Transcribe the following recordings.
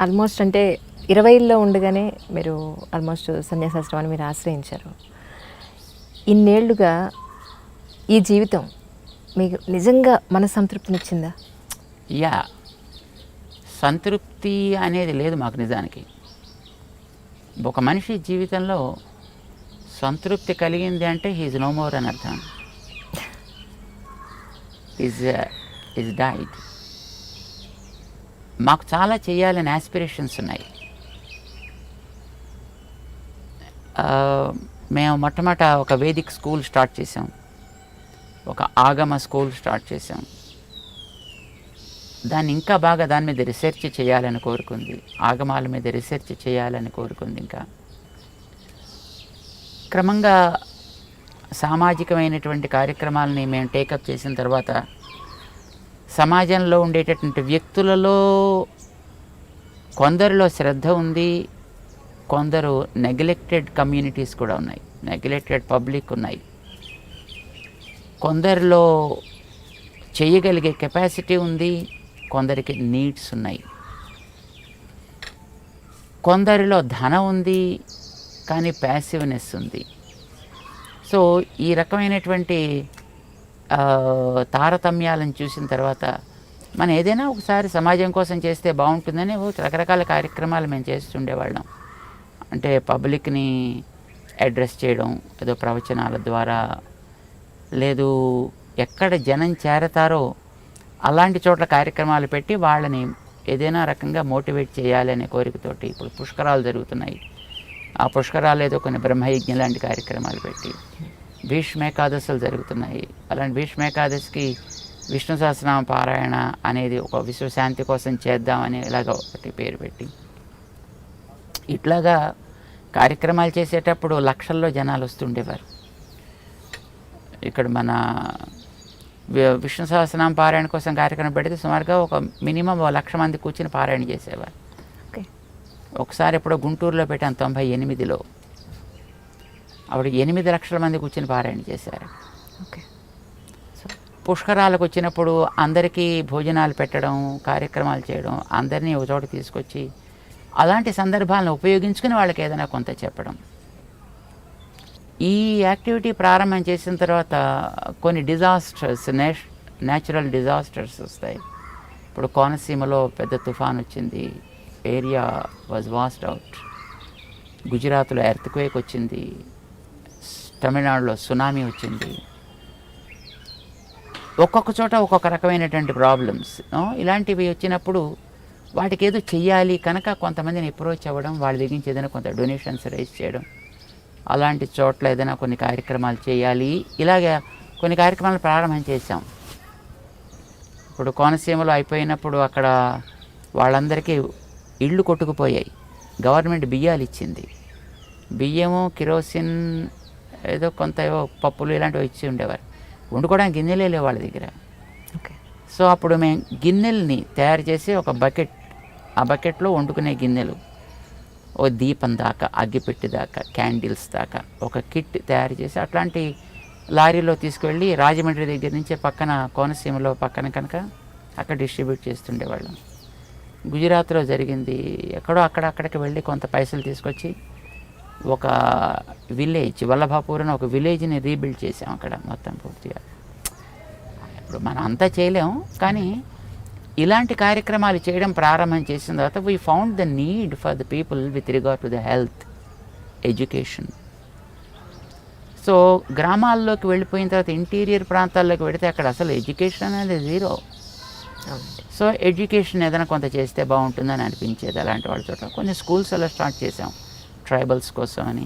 Almost అంటే ఇరవైలో ఉండగానే మీరు ఆల్మోస్ట్ సన్యాసాశ్రమాన్ని మీరు ఆశ్రయించారు. ఇన్నేళ్ళుగా ఈ జీవితం మీకు నిజంగా మన సంతృప్తినిచ్చిందా యా. సంతృప్తి అనేది లేదు మాకు నిజానికి. ఒక మనిషి జీవితంలో సంతృప్తి కలిగింది అంటే హీజ్ నో మోర్ అని అర్థం. ఈజ్ ఈజ్ డైట్ మాకు చాలా చేయాలని ఆస్పిరేషన్స్ ఉన్నాయి. మేము మొట్టమొదట ఒక వేదిక్ స్కూల్ స్టార్ట్ చేసాం ఒక ఆగమ స్కూల్ స్టార్ట్ చేసాం దాన్ని ఇంకా బాగా దాని మీద రీసెర్చ్ చేయాలని కోరుకుంది. ఆగమాల మీద రీసెర్చ్ చేయాలని కోరుకుంది ఇంకా. క్రమంగా సామాజికమైనటువంటి కార్యక్రమాలని మేము టేకప్ చేసిన తర్వాత సమాజంలో ఉండేటటువంటి వ్యక్తులలో కొందరిలో శ్రద్ధ ఉంది కొందరు నెగ్లెక్టెడ్ కమ్యూనిటీస్ కూడా ఉన్నాయి నెగ్లెక్టెడ్ పబ్లిక్ ఉన్నాయి. కొందరిలో చేయగలిగే కెపాసిటీ ఉంది కొందరికి నీడ్స్ ఉన్నాయి. కొందరిలో ధనం ఉంది కానీ ప్యాసివ్నెస్ ఉంది. సో ఈ రకమైనటువంటి తారతమ్యాలను చూసిన తర్వాత మనం ఏదైనా ఒకసారి సమాజం కోసం చేస్తే బాగుంటుందని రకరకాల కార్యక్రమాలు మేము చేస్తుండేవాళ్ళం. అంటే పబ్లిక్ని అడ్రస్ చేయడం ఏదో ప్రవచనాల ద్వారా లేదు ఎక్కడ జనం చేరతారో అలాంటి చోట్ల కార్యక్రమాలు పెట్టి వాళ్ళని ఏదైనా రకంగా మోటివేట్ చేయాలనే కోరికతోటి ఇప్పుడు పుష్కరాలు జరుగుతున్నాయి. ఆ పుష్కరాలు ఏదో కొన్ని బ్రహ్మయజ్ఞం లాంటి కార్యక్రమాలు పెట్టి భీష్మేకాదశులు జరుగుతున్నాయి. అలాంటి భీష్మేకాదశికి విష్ణు సహస్రనామ పారాయణ అనేది ఒక విశ్వశాంతి కోసం చేద్దామని ఇలాగ ఒకటి పేరు పెట్టి ఇట్లాగా కార్యక్రమాలు చేసేటప్పుడు లక్షల్లో జనాలు వస్తుండేవారు. ఇక్కడ మన విష్ణు సహస్రనామ పారాయణ కోసం కార్యక్రమం పెడితే సుమారుగా ఒక మినిమం ఒక లక్ష మంది కూర్చుని పారాయణ చేసేవారు. ఒకసారి ఎప్పుడో గుంటూరులో పెట్టాను తొంభై ఎనిమిదిలో. అప్పుడు ఎనిమిది లక్షల మంది కూర్చుని పారాయణ చేశారు. ఓకే. పుష్కరాలకు వచ్చినప్పుడు అందరికీ భోజనాలు పెట్టడం కార్యక్రమాలు చేయడం అందరినీ ఒక చోట తీసుకొచ్చి అలాంటి సందర్భాలను ఉపయోగించుకుని వాళ్ళకి ఏదైనా కొంత చెప్పడం. ఈ యాక్టివిటీ ప్రారంభం చేసిన తర్వాత కొన్ని డిజాస్టర్స్ నేష్ న్యాచురల్ డిజాస్టర్స్ వస్తాయి. ఇప్పుడు కోనసీమలో పెద్ద తుఫాన్ వచ్చింది. ఏరియా వాజ్ వాస్డ్ అవుట్ గుజరాత్లో ఎర్త్క్వేక్ వచ్చింది. తమిళనాడులో సునామీ వచ్చింది. ఒక్కొక్క చోట ఒక్కొక్క రకమైనటువంటి ప్రాబ్లమ్స్ ఇలాంటివి వచ్చినప్పుడు వాటికి ఏదో చెయ్యాలి కనుక కొంతమందిని అప్రోచ్ అవ్వడం వాళ్ళ దగ్గర నుంచి ఏదైనా కొంత డొనేషన్స్ రైజ్ చేయడం అలాంటి చోట్ల ఏదైనా కొన్ని కార్యక్రమాలు చేయాలి. ఇలాగే కొన్ని కార్యక్రమాలు ప్రారంభం చేశాం. ఇప్పుడు కోనసీమలో అయిపోయినప్పుడు అక్కడ వాళ్ళందరికీ ఇళ్ళు కొట్టుకుపోయాయి. గవర్నమెంట్ బియ్యాలు ఇచ్చింది. బియ్యము కిరోసిన్ ఏదో కొంత ఏవో పప్పులు ఇలాంటివి ఇచ్చి ఉండేవారు. వండుకోవడానికి గిన్నెలే లేవు వాళ్ళ దగ్గర. ఓకే. సో అప్పుడు మేము గిన్నెల్ని తయారు చేసి ఒక బకెట్ ఆ బకెట్లో వండుకునే గిన్నెలు. ఓ దీపం దాకా అగ్గిపెట్టి దాకా క్యాండిల్స్ దాకా ఒక కిట్ తయారు చేసి అట్లాంటి లారీలో తీసుకువెళ్ళి రాజమండ్రి దగ్గర నుంచి పక్కన కోనసీమలో పక్కన కనుక అక్కడ డిస్ట్రిబ్యూట్ చేస్తుండేవాళ్ళం. గుజరాత్లో జరిగింది. ఎక్కడో అక్కడక్కడికి వెళ్ళి కొంత పైసలు తీసుకొచ్చి ఒక విలేజ్ వల్లభాపూర్ అని ఒక విలేజ్ని రీబిల్డ్ చేసాం అక్కడ మొత్తం పూర్తిగా. ఇప్పుడు మనం అంతా చేయలేం కానీ ఇలాంటి కార్యక్రమాలు చేయడం ప్రారంభం చేసిన తర్వాత we found the need for the people with regard to the health education so గ్రామాల్లోకి వెళ్ళిపోయిన తర్వాత ఇంటీరియర్ ప్రాంతాల్లోకి వెళితే అక్కడ అసలు ఎడ్యుకేషన్ అనేది జీరో సో ఎడ్యుకేషన్ ఏదైనా కొంత చేస్తే బాగుంటుందని అనిపించేది అలాంటి వాళ్ళ చోట. కొన్ని స్కూల్స్ అలా స్టార్ట్ చేసాం ట్రైబల్స్ కోసం అని.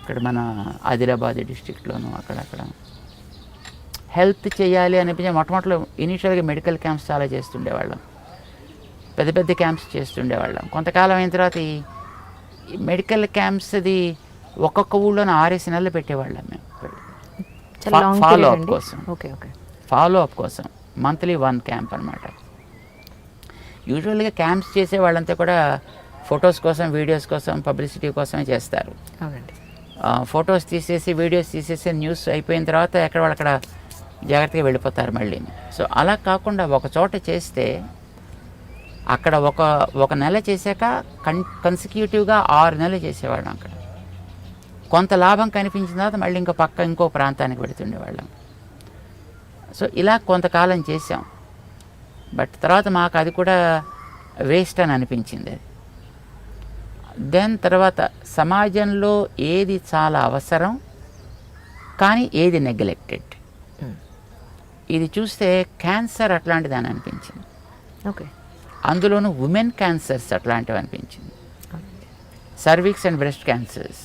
ఇక్కడ మన ఆదిలాబాద్ డిస్టిక్లోను అక్కడక్కడ హెల్త్ చేయాలి అనిపించే మొట్టమొదటిలో ఇనీషియల్గా మెడికల్ క్యాంప్స్ చాలా చేస్తుండేవాళ్ళం. పెద్ద పెద్ద క్యాంప్స్ చేస్తుండేవాళ్ళం. కొంతకాలం అయిన తర్వాత ఈ మెడికల్ క్యాంప్స్ది ఒక్కొక్క ఊళ్ళోనే ఆరేసి నెలలు పెట్టేవాళ్ళం మేము. up అండి? కోసం. Okay okay. ఫాలో అప్ కోసం. మంత్లీ వన్ క్యాంప్ అనమాట యూజువల్గా క్యాంప్స్ చేసే వాళ్ళంతా కూడా ఫొటోస్ కోసం వీడియోస్ కోసం పబ్లిసిటీ కోసమే చేస్తారు. ఫొటోస్ తీసేసి వీడియోస్ తీసేసి న్యూస్ అయిపోయిన తర్వాత ఎక్కడ వాళ్ళు అక్కడ జాగ్రత్తగా వెళ్ళిపోతారు మళ్ళీ. సో అలా కాకుండా ఒక చోట చేస్తే అక్కడ ఒక ఒక నెల చేశాక కన్ కన్సిక్యూటివ్గా ఆరు నెలలు చేసేవాళ్ళం అక్కడ. కొంత లాభం కనిపించిన తర్వాత మళ్ళీ ఇంకో పక్క ఇంకో ప్రాంతానికి పెడుతుండేవాళ్ళం. సో ఇలా కొంతకాలం చేసాం బట్ తర్వాత మాకు అది కూడా వేస్ట్ అని అనిపించింది. అది దెన్ తర్వాత సమాజంలో ఏది చాలా అవసరం కానీ ఏది నెగ్లెక్టెడ్ ఇది చూస్తే క్యాన్సర్ అట్లాంటిది అని అనిపించింది. ఓకే. అందులోనూ ఉమెన్ క్యాన్సర్స్ అట్లాంటివి అనిపించింది. Cervix and breast cancers.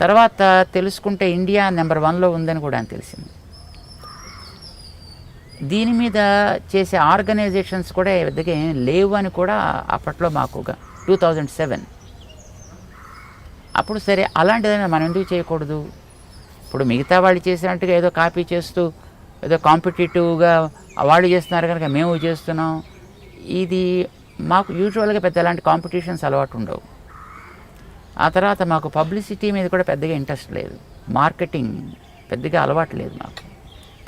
తర్వాత తెలుసుకుంటే ఇండియా నెంబర్ వన్లో ఉందని కూడా అని తెలిసింది. దీని మీద చేసే ఆర్గనైజేషన్స్ కూడా పెద్దగా ఏం లేవు అని కూడా అప్పట్లో మాకు టూ థౌజండ్ సెవెన్. అప్పుడు సరే అలాంటిదైనా మనం ఎందుకు చేయకూడదు? ఇప్పుడు మిగతా వాళ్ళు చేసినట్టుగా ఏదో కాపీ చేస్తూ ఏదో కాంపిటేటివ్గా వాళ్ళు చేస్తున్నారు కనుక మేము చేస్తున్నాం. ఇది మాకు యూజువల్గా పెద్ద ఎలాంటి కాంపిటీషన్స్ అలవాటు ఉండవు. ఆ తర్వాత మాకు పబ్లిసిటీ మీద కూడా పెద్దగా ఇంట్రెస్ట్ లేదు. మార్కెటింగ్ పెద్దగా అలవాటు లేదు మాకు.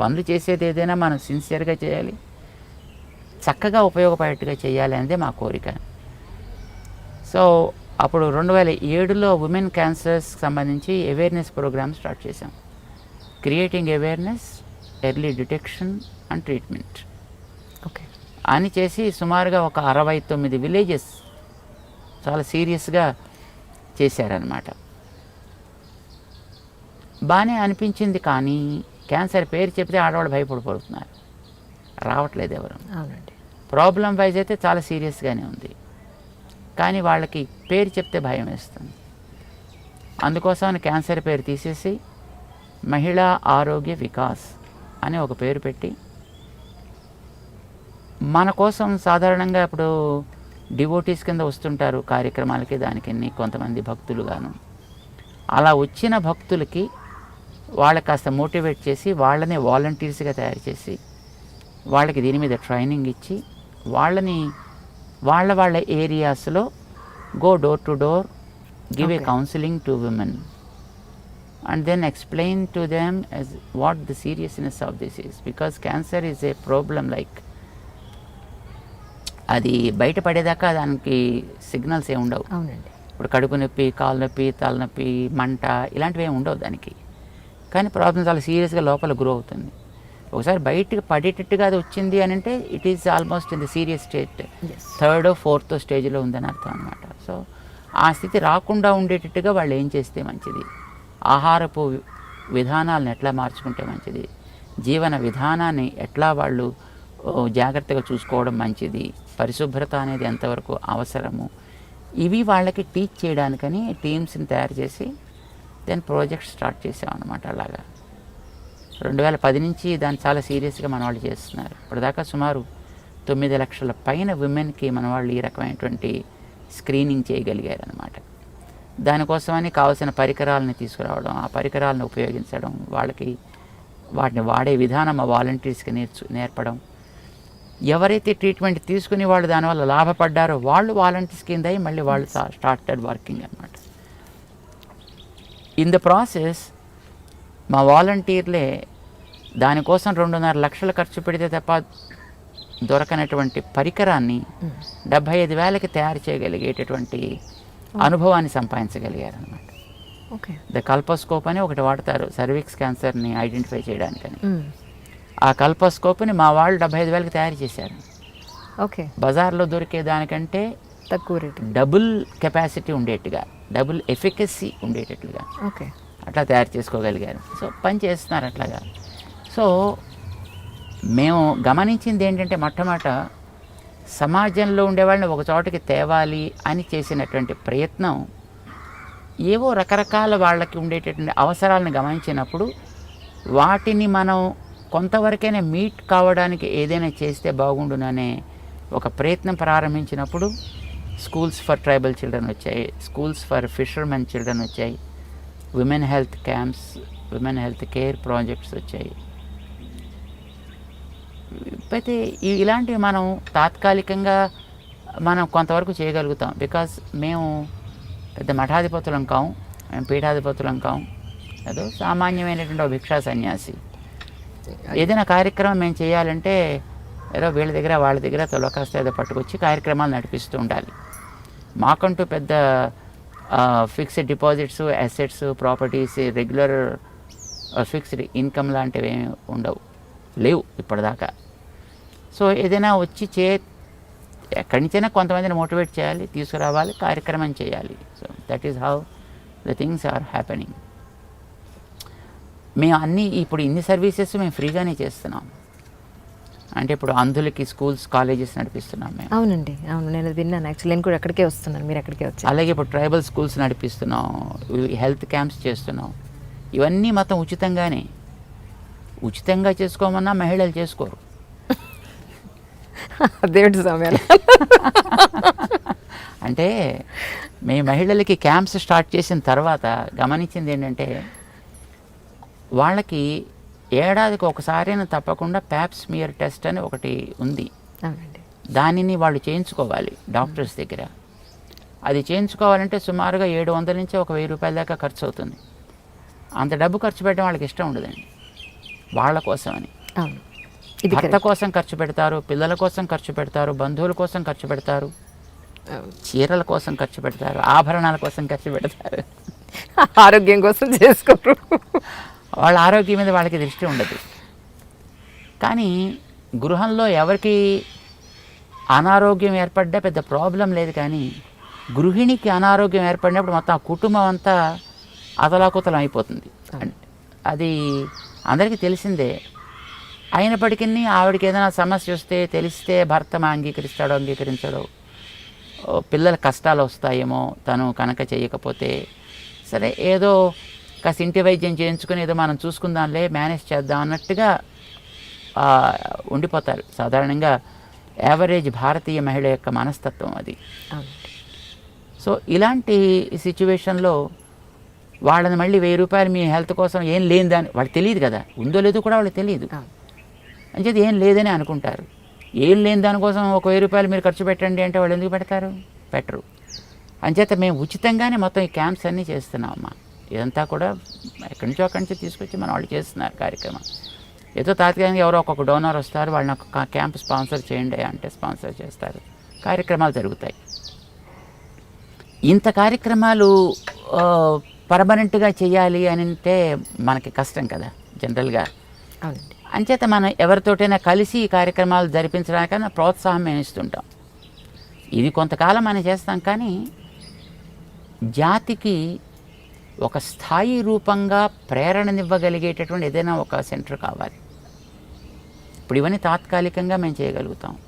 పనులు చేసేది ఏదైనా మనం సిన్సియర్గా చేయాలి. చక్కగా ఉపయోగపడేట్టుగా చేయాలి అనేదే మా కోరిక. సో అప్పుడు రెండు వేల ఏడులో ఉమెన్ క్యాన్సర్స్ సంబంధించి అవేర్నెస్ ప్రోగ్రామ్ స్టార్ట్ చేసాం creating awareness early detection and treatment okay అని చేసి సుమారుగా ఒక అరవై తొమ్మిది విలేజెస్ చాలా సీరియస్గా చేశారనమాట బాగానే అనిపించింది కానీ క్యాన్సర్ పేరు చెప్తే ఆడవాళ్ళు భయపడిపోతున్నారు రావట్లేదు ఎవరు. అవునండి. ప్రాబ్లం వైజ్ అయితే చాలా సీరియస్గానే ఉంది. కానీ వాళ్ళకి పేరు చెప్తే భయం వేస్తుంది. అందుకోసం క్యాన్సర్ పేరు తీసేసి మహిళా ఆరోగ్య వికాస్ అని ఒక పేరు పెట్టి మన కోసం సాధారణంగా ఇప్పుడు డివోటీస్ కింద వస్తుంటారు కార్యక్రమాలకి దానికి కొంతమంది భక్తులు గాను. అలా వచ్చిన భక్తులకి వాళ్ళకి కాస్త మోటివేట్ చేసి వాళ్ళని వాలంటీర్స్గా తయారు చేసి వాళ్ళకి దీని మీద ట్రైనింగ్ ఇచ్చి వాళ్ళని వాళ్ళ వాళ్ళ ఏరియాస్లో go door to door give a. Counselling to women and then explain to them as what the seriousness of this is because cancer is a problem like అది బయటపడేదాకా దానికి సిగ్నల్స్ ఏమి ఉండవు. ఇప్పుడు కడుపు నొప్పి కాలు నొప్పి తలనొప్పి మంట ఇలాంటివి ఏమి ఉండవు దానికి. కానీ ప్రాబ్లం చాలా సీరియస్గా లోపల గ్రో అవుతుంది. ఒకసారి బయటకు పడేటట్టుగా అది వచ్చింది అని అంటే it is almost in the serious state third fourth స్టేజ్లో ఉందని అర్థం అనమాట సో ఆ స్థితి రాకుండా ఉండేటట్టుగా వాళ్ళు ఏం చేస్తే మంచిది? ఆహారపు విధానాలను ఎట్లా మార్చుకుంటే మంచిది? జీవన విధానాన్ని ఎట్లా వాళ్ళు జాగ్రత్తగా చూసుకోవడం మంచిది? పరిశుభ్రత అనేది ఎంతవరకు అవసరము? ఇవి వాళ్ళకి టీచ్ చేయడానికని టీమ్స్ని తయారు చేసి దెన్ ప్రాజెక్ట్ స్టార్ట్ చేసామన్నమాట అనమాట అలాగా. రెండు వేల పది నుంచి దాన్ని చాలా సీరియస్గా మన వాళ్ళు చేస్తున్నారు. ఇప్పటిదాకా సుమారు తొమ్మిది లక్షల పైన విమెన్కి మన వాళ్ళు ఈ రకమైనటువంటి స్క్రీనింగ్ చేయగలిగారు అనమాట దానికోసమని కావాల్సిన పరికరాలని తీసుకురావడం ఆ పరికరాలను ఉపయోగించడం వాళ్ళకి వాటిని వాడే విధానం ఆ వాలంటీర్స్కి నేర్చు నేర్పడం. ఎవరైతే ట్రీట్మెంట్ తీసుకుని వాళ్ళు దానివల్ల లాభపడ్డారో వాళ్ళు వాలంటీర్స్ కింద అయ్యి మళ్ళీ వాళ్ళు స్టార్టెడ్ వర్కింగ్ అనమాట ఇన్ ద ప్రాసెస్ మా వాలంటీర్లే దానికోసం రెండున్నర లక్షలు ఖర్చు పెడితే తప్ప దొరకనటువంటి పరికరాన్ని డెబ్భై ఐదు వేలకి తయారు చేయగలిగేటటువంటి అనుభవాన్ని సంపాదించగలిగారనమాట ఓకే. ద కల్పోస్కోప్ అని ఒకటి వాడతారు సర్విక్స్ క్యాన్సర్ని ఐడెంటిఫై చేయడానికని. ఆ కల్పోస్కోప్ని మా వాళ్ళు డెబ్భై ఐదు వేలకి తయారు చేశారు. ఓకే. బజార్లో దొరికే దానికంటే తక్కువ రేటు. డబుల్ కెపాసిటీ ఉండేట్టుగా. డబుల్ ఎఫికసీ ఉండేటట్లుగా. ఓకే. అట్లా తయారు చేసుకోగలిగారు. సో పని చేస్తున్నారు అట్లాగా. సో మేము గమనించింది ఏంటంటే మొట్టమొదట సమాజంలో ఉండేవాళ్ళని ఒక చోటకి తేవాలి అని చేసినటువంటి ప్రయత్నం ఏవో రకరకాల వాళ్ళకి ఉండేటటువంటి అవసరాలను గమనించినప్పుడు వాటిని మనం కొంతవరకైనా మీట్ కావడానికి ఏదైనా చేస్తే బాగుండుననే ఒక ప్రయత్నం ప్రారంభించినప్పుడు స్కూల్స్ ఫర్ ట్రైబల్ చిల్డ్రన్ వచ్చాయి. స్కూల్స్ ఫర్ ఫిషర్మెన్ చిల్డ్రన్ వచ్చాయి. Women health camps women health care projects వచ్చాయి. అయితే ఇలాంటివి మనం తాత్కాలికంగా మనం కొంతవరకు చేయగలుగుతాం. బికాస్ మేము పెద్ద మఠాధిపతులం కాం మేము పీఠాధిపతులం కాం. ఏదో సామాన్యమైనటువంటి ఒక భిక్షా సన్యాసి. ఏదైనా కార్యక్రమం మేము చేయాలంటే ఏదో వీళ్ళ దగ్గర వాళ్ళ దగ్గర తొలకాస్త ఏదో పట్టుకొచ్చి కార్యక్రమాలు నడిపిస్తూ ఉండాలి. మాకంటూ పెద్ద fixed deposits assets properties regular fixed income లాంటివి ఏమి ఉండవు. లేవు ఇప్పటిదాకా. సో ఏదైనా వచ్చి చే ఎక్కడి నుంచైనా కొంతమందిని మోటివేట్ చేయాలి తీసుకురావాలి కార్యక్రమం చేయాలి. So that is how the things are happening మేము అన్ని ఇప్పుడు ఇన్ని సర్వీసెస్ మేము ఫ్రీగానే చేస్తున్నాం. అంటే ఇప్పుడు అంధులకి స్కూల్స్ కాలేజెస్ నడిపిస్తున్నాం మేము. అవునండి అవును. నేను విన్నాను. యాక్చువల్లీ నేను కూడా అక్కడికే వస్తున్నాను. మీరు అక్కడికే వచ్చారు. అలాగే ఇప్పుడు ట్రైబల్ స్కూల్స్ నడిపిస్తున్నాం. హెల్త్ క్యాంప్స్ చేస్తున్నాం. ఇవన్నీ మొత్తం ఉచితంగానే. ఉచితంగా చేసుకోమన్నా మహిళలు చేసుకోరు. దేవుడి సమయాలు అంటే మీ మహిళలకి క్యాంప్స్ స్టార్ట్ చేసిన తర్వాత గమనించింది ఏంటంటే వాళ్ళకి ఏడాదికి ఒకసారైనా తప్పకుండా ప్యాప్స్మియర్ టెస్ట్ అని ఒకటి ఉంది. దానిని వాళ్ళు చేయించుకోవాలి డాక్టర్స్ దగ్గర. అది చేయించుకోవాలంటే సుమారుగా ఏడు వందల నుంచి ఒక వెయ్యి రూపాయల దాకా ఖర్చు అవుతుంది. అంత డబ్బు ఖర్చు పెట్టడం వాళ్ళకి ఇష్టం ఉండదండి. వాళ్ళ కోసమని అవును. ఇది భర్త. కోసం ఖర్చు పెడతారు పిల్లల కోసం ఖర్చు పెడతారు బంధువుల కోసం ఖర్చు పెడతారు. చీరల కోసం ఖర్చు పెడతారు ఆభరణాల కోసం ఖర్చు పెడతారు. ఆరోగ్యం కోసం చేసుకోరు. వాళ్ళ ఆరోగ్యం మీద వాళ్ళకి దృష్టి ఉండదు. కానీ గృహంలో ఎవరికి అనారోగ్యం ఏర్పడ్డా పెద్ద ప్రాబ్లం లేదు కానీ గృహిణికి అనారోగ్యం ఏర్పడినప్పుడు మొత్తం ఆ కుటుంబం అంతా అతలాకుతలం అయిపోతుంది. అది అందరికీ తెలిసిందే. అయినప్పటికీ ఆవిడకి ఏదైనా సమస్య వస్తే తెలిస్తే భర్త అంగీకరిస్తాడో అంగీకరించడో. పిల్లల కష్టాలు వస్తాయేమో తను కనుక చేయకపోతే. సరే ఏదో కాస్త ఇంటి వైద్యం చేయించుకుని ఏదో మనం చూసుకుందాంలే మేనేజ్ చేద్దాం అన్నట్టుగా ఉండిపోతారు. సాధారణంగా యావరేజ్ భారతీయ మహిళ యొక్క మనస్తత్వం అది. సో ఇలాంటి సిచ్యువేషన్లో వాళ్ళని మళ్ళీ వెయ్యి రూపాయలు మీ హెల్త్ కోసం ఏం లేదని వాళ్ళకి తెలియదు కదా. ఉందో లేదో కూడా వాళ్ళకి తెలియదు. అంచేది ఏం లేదని అనుకుంటారు. ఏం లేని దానికోసం ఒక వెయ్యి రూపాయలు మీరు ఖర్చు పెట్టండి అంటే వాళ్ళు ఎందుకు పెడతారు? పెట్టరు. అంచేత మేము ఉచితంగానే మొత్తం ఈ క్యాంప్స్ అన్నీ చేస్తున్నాం అమ్మా ఇదంతా కూడా ఎక్కడి నుంచో అక్కడి నుంచి తీసుకొచ్చి మన వాళ్ళు చేస్తున్నారు కార్యక్రమం. ఏదో తాత్కాలికంగా ఎవరో ఒక్కొక్క డోనర్ వస్తారు వాళ్ళని ఒక క్యాంప్ స్పాన్సర్ చేయండి అంటే స్పాన్సర్ చేస్తారు. కార్యక్రమాలు జరుగుతాయి. ఇంత కార్యక్రమాలు పర్మనెంట్గా చేయాలి అని అంటే మనకి కష్టం కదా జనరల్గా. అంచేత మనం ఎవరితోటైనా కలిసి ఈ కార్యక్రమాలు జరిపించడానికైనా ప్రోత్సాహం మేము ఇస్తుంటాం ఇది కొంతకాలం మనం చేస్తాం కానీ జాతికి ఒక స్థాయి రూపంగా ప్రేరణనివ్వగలిగేటటువంటి ఏదైనా ఒక సెంటర్ కావాలి. ఇప్పుడు ఇవన్నీ తాత్కాలికంగా మేము చేయగలుగుతాం.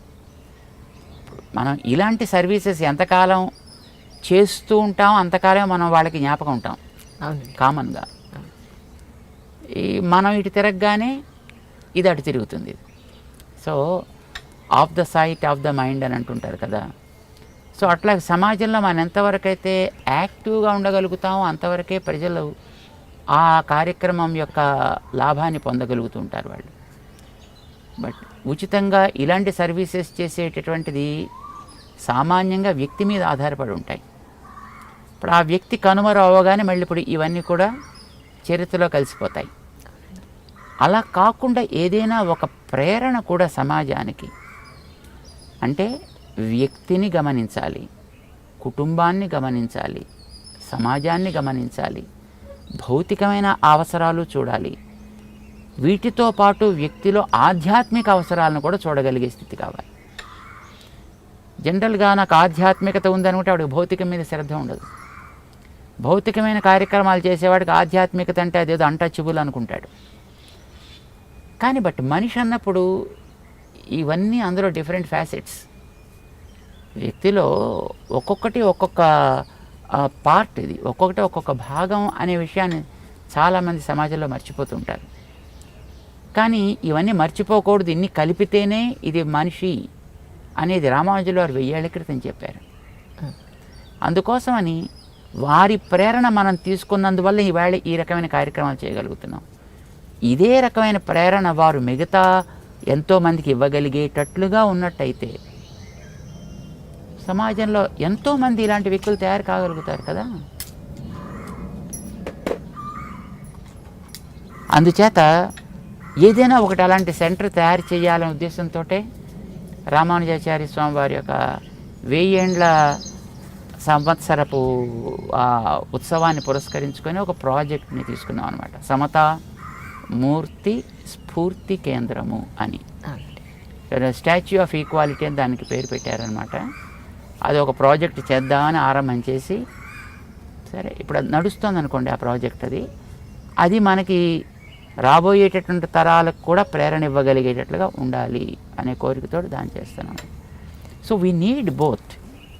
మనం ఇలాంటి సర్వీసెస్ ఎంతకాలం చేస్తూ ఉంటాం అంతకాలం మనం వాళ్ళకి జ్ఞాపకం ఉంటాం. కామన్గా. ఈ మనం ఇటు తిరగగానే ఇది అటు తిరుగుతుంది. So of the sight of the mind అని అంటుంటారు కదా. సో అట్లా సమాజంలో మనం ఎంతవరకు అయితే యాక్టివ్గా ఉండగలుగుతామో అంతవరకే ప్రజలు ఆ కార్యక్రమం యొక్క లాభాన్ని పొందగలుగుతుంటారు వాళ్ళు. బట్ ఉచితంగా ఇలాంటి సర్వీసెస్ చేసేటటువంటిది సామాన్యంగా వ్యక్తి మీద ఆధారపడి ఉంటాయి. ఇప్పుడు ఆ వ్యక్తి కనుమరు అవ్వగానే మళ్ళీ ఇప్పుడు ఇవన్నీ కూడా చరిత్రలో కలిసిపోతాయి. అలా కాకుండా ఏదైనా ఒక ప్రేరణ కూడా సమాజానికి. అంటే వ్యక్తిని గమనించాలి కుటుంబాన్ని గమనించాలి సమాజాన్ని గమనించాలి భౌతికమైన అవసరాలు చూడాలి. వీటితో పాటు వ్యక్తిలో ఆధ్యాత్మిక అవసరాలను కూడా చూడగలిగే స్థితి కావాలి. జనరల్గా నాకు ఆధ్యాత్మికత ఉందనుకుంటే ఆవిడ భౌతికం మీద శ్రద్ధ ఉండదు. భౌతికమైన కార్యక్రమాలు చేసేవాడికి ఆధ్యాత్మికత అంటే అదేదో అంటచబుల్ అనుకుంటాడు. కానీ బట్ మనిషి అన్నప్పుడు ఇవన్నీ అందులో డిఫరెంట్ ఫ్యాసెట్స్ వ్యక్తిలో ఒక్కొక్కటి ఒక్కొక్క పార్ట్ ఇది. ఒక్కొక్కటి ఒక్కొక్క భాగం అనే విషయాన్ని చాలామంది సమాజంలో మర్చిపోతుంటారు. కానీ ఇవన్నీ మర్చిపోకూడదు. ఇన్ని కలిపితేనే ఇది మనిషి అనేది రామానుజులు వారు వెయ్యేళ్ళ క్రితం చెప్పారు. అందుకోసమని వారి ప్రేరణ మనం తీసుకున్నందువల్ల ఈవేళ ఈ రకమైన కార్యక్రమాలు చేయగలుగుతున్నాం. ఇదే రకమైన ప్రేరణ వారు మిగతా ఎంతోమందికి ఇవ్వగలిగేటట్లుగా ఉన్నట్టయితే సమాజంలో ఎంతోమంది ఇలాంటి వ్యక్తులు తయారు కాగలుగుతారు కదా? అందుచేత ఏదైనా ఒకటి అలాంటి సెంటర్ తయారు చేయాలనే ఉద్దేశంతో రామానుజాచార్య స్వామి వారి యొక్క వెయ్యేండ్ల సంవత్సరపు ఆ, ఉత్సవాన్ని పురస్కరించుకొని ఒక ప్రాజెక్ట్ని తీసుకున్నాం అనమాట సమతా మూర్తి స్ఫూర్తి కేంద్రము అని. స్టాచ్యూ ఆఫ్ ఈక్వాలిటీ అని దానికి పేరు పెట్టారనమాట అది ఒక ప్రాజెక్ట్ చేద్దామని ఆరంభం చేసి సరే ఇప్పుడు అది నడుస్తుంది అనుకోండి ఆ ప్రాజెక్ట్ అది. అది మనకి రాబోయేటటువంటి తరాలకు కూడా ప్రేరణ ఇవ్వగలిగేటట్లుగా ఉండాలి అనే కోరికతో దాన్ని చేస్తున్నాం. So we need both